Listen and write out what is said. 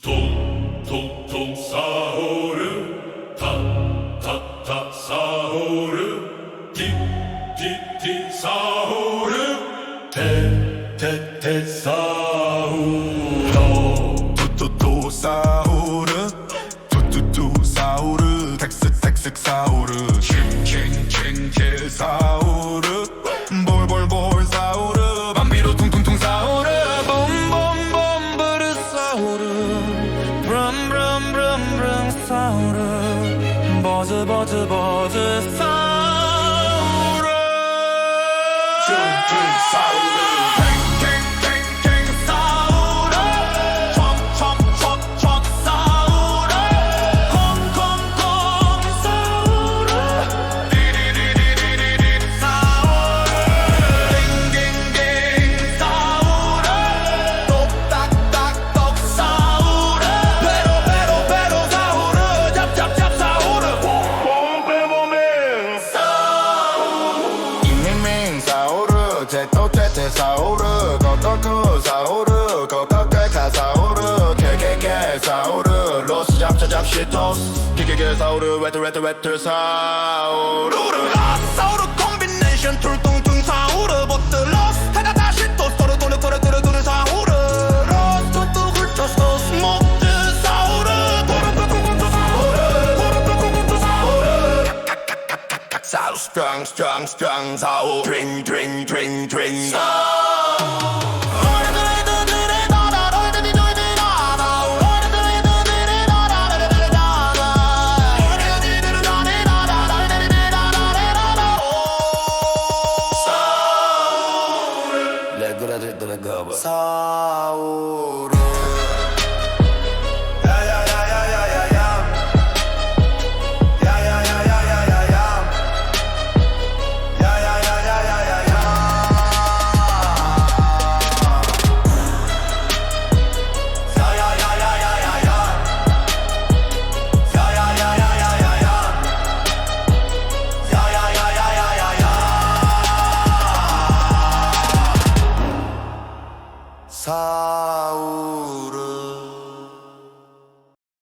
통통통 사오르 탁탁탁 사오르 틱틱틱 사오르 테테테 사오르 투투투 사오르 투투투 사오르 텍스 텍스 사오르 칭칭칭칭 사오르 bağzı bağzı bağzı sen 거거그 사오르 거거게가 사오르 개개개 사오르 로스 잡자 잡시 토스 기계게 사오르 웨트 웨트 웨트 사오르 아 사오르 콤비네이션 툴퉁퉁 사오르 보트 로스 타다 다시 토스 토르 토르 토르 토르 토르 사오르 로스 굴토 소스 목트 사오르 토르 토르 토르 사오르 토르 토르 토르 사오르 사우 strong strong strong 사오 드링 드링 드링 드링 사오르 let Taurus.